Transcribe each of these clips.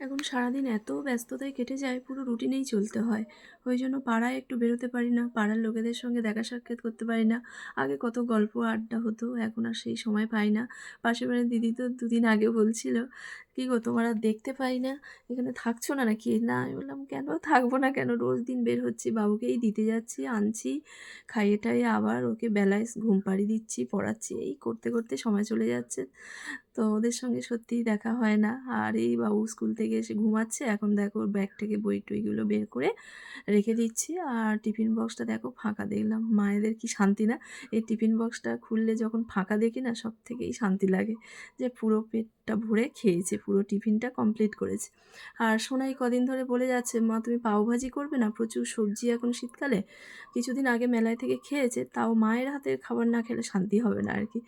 এখন সারাদিন এত ব্যস্ততায় কেটে যায়, পুরো রুটিনেই চলতে হয়। ওই জন্য পাড়ায় একটু বেরোতে পারি না, পাড়ার লোকেদের সঙ্গে দেখা সাক্ষাৎ করতে পারি না। আগে কত গল্প আড্ডা হতো, এখন আর সেই সময় পাই না। পাশের বাড়ির দিদি তো দুদিন আগে বলছিল কী গো, তোমার আর দেখতে পাই না? এখানে থাকছো না নাকি? না, আমি বললাম, কেন থাকব না কেন? রোজ দিন বের হচ্ছি, বাবুকেই দিতে যাচ্ছি, আনছি, খাইয়ে টাইয়ে আবার ওকে বেলায় ঘুম পাড়ি দিচ্ছি, পড়াচ্ছি, এই করতে করতে সময় চলে যাচ্ছে। তো ওদের সঙ্গে সত্যিই দেখা হয় না। আর এই বাবু স্কুল থেকে এসে ঘুমাচ্ছে, এখন দেখো ব্যাগ থেকে বই টইগুলো বের করে রেখে দিচ্ছি। আর টিফিন বক্সটা দেখো ফাঁকা দেখলাম, মায়েদের কি শান্তি না? এই টিফিন বক্সটা খুললে যখন ফাঁকা দেখি না সব থেকেই শান্তি লাগে। যে পুরো পেটটা ভরে খেয়েছে, পুরো টিফিনটা কমপ্লিট করেছে। আর সোনাই কদিন ধরে বলে যাচ্ছে, মা, তুমি পাওভাজি করবে না? প্রচুর সবজি এখন শীতকালে। কিছুদিন আগে মেলায় থেকে খেয়েছে, তাও মায়ের হাতের খাবার না খেলে শান্তি হবে না আর কি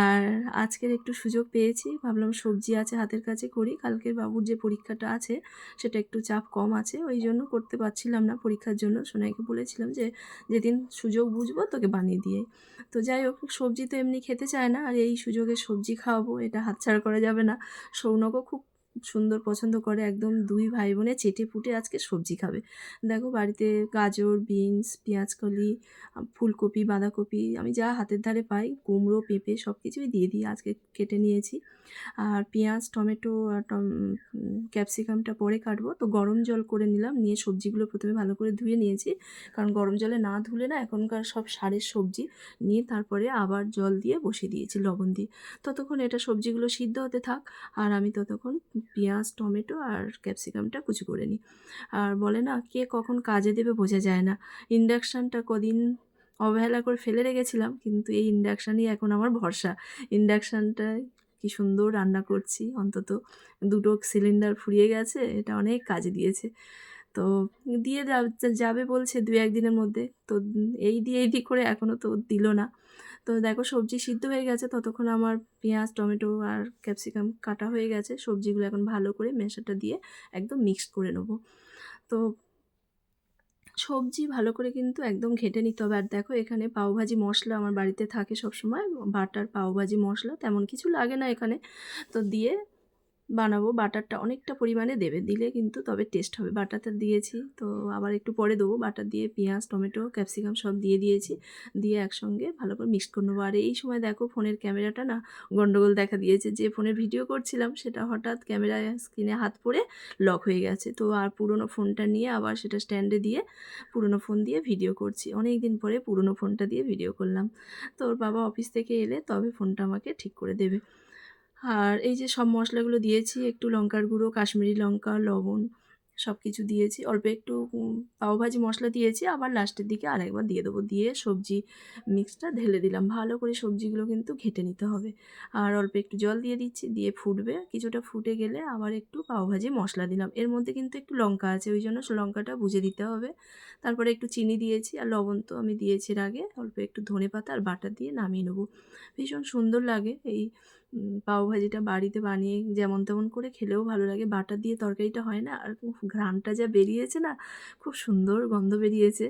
আর আজকের একটু সুযোগ পেয়েছি, ভাবলাম সবজি আছে হাতের কাছে করি, কালকের বাবুর যে পরীক্ষাটা আছে, সেটা একটু চাপ কম আছে, ওই জন্য করতে পারছিলাম না পরীক্ষার জন্য। সোনাইকে বলেছিলাম যে, যেদিন সুযোগ বুঝব, তোকে বানিয়ে দিয়ে তো যাই হোক, সবজি তো এমনি খেতে চায় না, আর এই সুযোগে সবজি খাওয়াবো, এটা হাতছাড়া করা যাবে না। সৌনকও খুব সুন্দর পছন্দ করে একদম দুই ভাই বোনে চেটে পুটে আজকে সবজি খাবে। দেখো বাড়িতে গাজর, বিনস, পেঁয়াজকলি, ফুলকপি, বাঁধাকপি আমি যা হাতের ধারে পাই, কুমড়ো, পেঁপে সব কিছুই দিয়ে দিই আজকে কেটে নিয়েছি। আর পেঁয়াজ, টমেটো আর ক্যাপসিকামটা পরে কাটবো। তো গরম জল করে নিলাম, নিয়ে সবজিগুলো প্রথমে ভালো করে ধুয়ে নিয়েছি। কারণ গরম জলে না ধুলে না এখনকার সব সারের সবজি নিয়ে তারপরে আবার জল দিয়ে বসিয়ে দিয়েছি লবণ দিয়ে। ততক্ষণ এটা সবজিগুলো সিদ্ধ হতে থাক। আর আমি ততক্ষণ পেঁয়াজ, টমেটো আর ক্যাপসিকামটা কুচি করে নিই। আর বলে না, কে কখন কাজে দেবে বোঝা যায় না। ইন্ডাকশানটা কদিন অবহেলা করে ফেলে রেখেছিলাম, কিন্তু এই ইন্ডাকশানই এখন আমার ভরসা। ইন্ডাকশানটায় কি সুন্দর রান্না করছি, অন্তত দুটো সিলিন্ডার ফুরিয়ে গেছে, এটা অনেক কাজে দিয়েছে। তো দিয়ে যাবে বলছে দু একদিনের মধ্যে। তো এই দিয়ে এই দিক করে এখনও তো দিল না। তো দেখো সবজি সিদ্ধ হয়ে গেছে, ততক্ষণ আমার পেঁয়াজ, টমেটো আর ক্যাপসিকাম কাটা হয়ে গেছে। সবজিগুলো এখন ভালো করে মেশাটা দিয়ে একদম মিক্স করে নেব। তো সবজি ভালো করে কিন্তু একদম ঘেটে নিতে হবে। আর দেখো এখানে পাওভাজি মশলা আমার বাড়িতে থাকে সবসময়, বাটার পাওভাজি মশলা তেমন কিছু লাগে না এখানে। তো দিয়ে বানাবো। বাটারটা অনেকটা পরিমাণে দেবে, দিলে কিন্তু তবে টেস্ট হবে। বাটারটা দিয়েছি, তো আবার একটু পরে দেবো। বাটার দিয়ে পেঁয়াজ, টমেটো ক্যাপসিকাম সব দিয়ে দিয়েছি। দিয়ে একসঙ্গে ভালো করে মিক্স করে নেব। আর এই সময় দেখো ফোনের ক্যামেরাটা না গন্ডগোল দেখা দিয়েছে। যে ফোনে ভিডিও করছিলাম, সেটা হঠাৎ ক্যামেরা স্ক্রিনে হাত পড়ে লক হয়ে গেছে। তো আর পুরনো ফোনটা নিয়ে আবার সেটা স্ট্যান্ডে দিয়ে পুরনো ফোন দিয়ে ভিডিও করছি। অনেক দিন পরে পুরনো ফোনটা দিয়ে ভিডিও করলাম। তো ওর বাবা অফিস থেকে এলে তবে ফোনটা আমাকে ঠিক করে দেবে। আর এই যে সব মশলাগুলো দিয়েছি, একটু লঙ্কার গুঁড়ো, কাশ্মীরি লঙ্কা, লবণ সব কিছু দিয়েছি। অল্প একটু পাওভাজি মশলা দিয়েছি, আবার লাস্টের দিকে আরেকবার দিয়ে দেবো। দিয়ে সবজি মিক্সটা ঢেলে দিলাম। ভালো করে সবজিগুলো কিন্তু ঘেটে নিতে হবে। আর অল্প একটু জল দিয়ে দিচ্ছি, দিয়ে ফুটবে। কিছুটা ফুটে গেলে আবার একটু পাওভাজি মশলা দিলাম। এর মধ্যে কিন্তু একটু লঙ্কা আছে, ওই জন্য লঙ্কাটা বুঝে দিতে হবে। তারপরে একটু চিনি দিয়েছি, আর লবণ তো আমি দিয়েছি এর আগে। অল্প একটু ধনে পাতা আর বাটার দিয়ে নামিয়ে নেব। ভীষণ সুন্দর লাগে এই পাওভাজিটা বাড়িতে বানিয়ে যেমন তেমন করে খেলেও ভালো লাগে। বাটার দিয়ে তরকারিটা হয় না? আর উফ, ঘ্রাণটা যা বেরিয়েছে না? খুব সুন্দর গন্ধ বেরিয়েছে।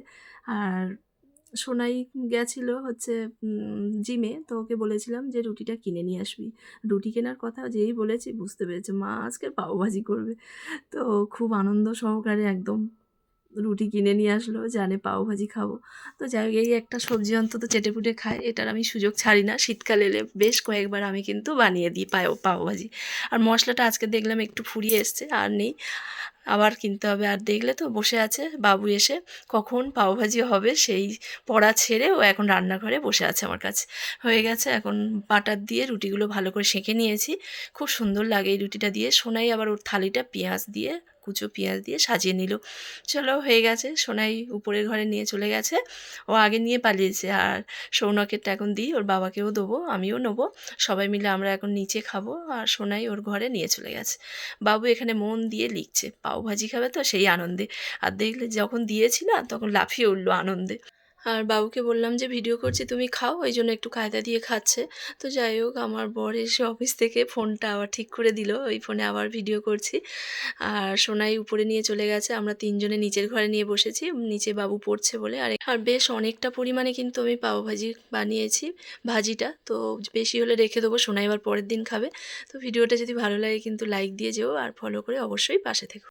আর সোনাই গেছিল হচ্ছে জিমে। তো ওকে বলেছিলাম যে রুটিটা কিনে নিয়ে আসবি। রুটি কেনার কথা যেই বলেছি বুঝতে পেরেছে। মা আজকে পাওভাজি করবে। তো খুব আনন্দ সহকারে একদম। রুটি কিনে নিয়ে আসলো, জানে পাওভাজি খাব। তো যাই হোক, এই একটা সবজি অন্তত চেটেপুটে খায়, এটার আমি সুযোগ ছাড়ি না। শীতকাল এলে বেশ কয়েকবার আমি কিন্তু বানিয়ে দিই পাও পাওভাজি আর মশলাটা আজকে দেখলাম একটু ফুরিয়ে এসছে, আর নেই। আবার কিনতে হবে, আর দেখলে তো বসে আছে, বাবু এসে কখন পাওভাজি হবে সেই পড়া ছেড়ে ও এখন রান্নাঘরে বসে আছে আমার কাছে। হয়ে গেছে, এখন বাটার দিয়ে রুটিগুলো ভালো করে সেঁকে নিয়েছি। খুব সুন্দর লাগে এই রুটিটা দিয়ে। সোনাই আবার ওর থালিটা পেঁয়াজ দিয়ে কুচো পেঁয়াজ দিয়ে সাজিয়ে নিল। চলো, হয়ে গেছে। সোনাই উপরের ঘরে নিয়ে চলে গেছে। ও আগে নিয়ে পালিয়েছে আর সৌনকেরটা এখন দিই, ওর বাবাকেও দেবো, আমিও নেব। সবাই মিলে আমরা এখন নিচে খাব আর সোনাই ওর ঘরে নিয়ে চলে গেছে। বাবু এখানে মন দিয়ে লিখছে, পাও ভাজি খাবে তো সেই আনন্দে। আর দেখলে যখন দিয়েছি না, তখন লাফিয়ে উঠল আনন্দে। আর বাবুকে বললাম যে, ভিডিও করছি, তুমি খাও। ওই জন্য একটু কায়দা দিয়ে খাচ্ছে। তো যাই হোক, আমার বর এসে অফিস থেকে ফোনটা আবার ঠিক করে দিল। ওই ফোনে আবার ভিডিও করছি। আর সোনাই উপরে নিয়ে চলে গেছে। আমরা তিনজনে নিচের ঘরে নিয়ে বসেছি। নিচে বাবু পড়ছে বলে। আর আর বেশ অনেকটা পরিমাণে কিন্তু আমি পাও ভাজি বানিয়েছি, ভাজিটা। তো বেশি হলে রেখে দেবো। সোনাই আবার পরের দিন খাবে। তো ভিডিওটা যদি ভালো লাগে, কিন্তু লাইক দিয়ে যেও। আর ফলো করে অবশ্যই পাশে থেকো।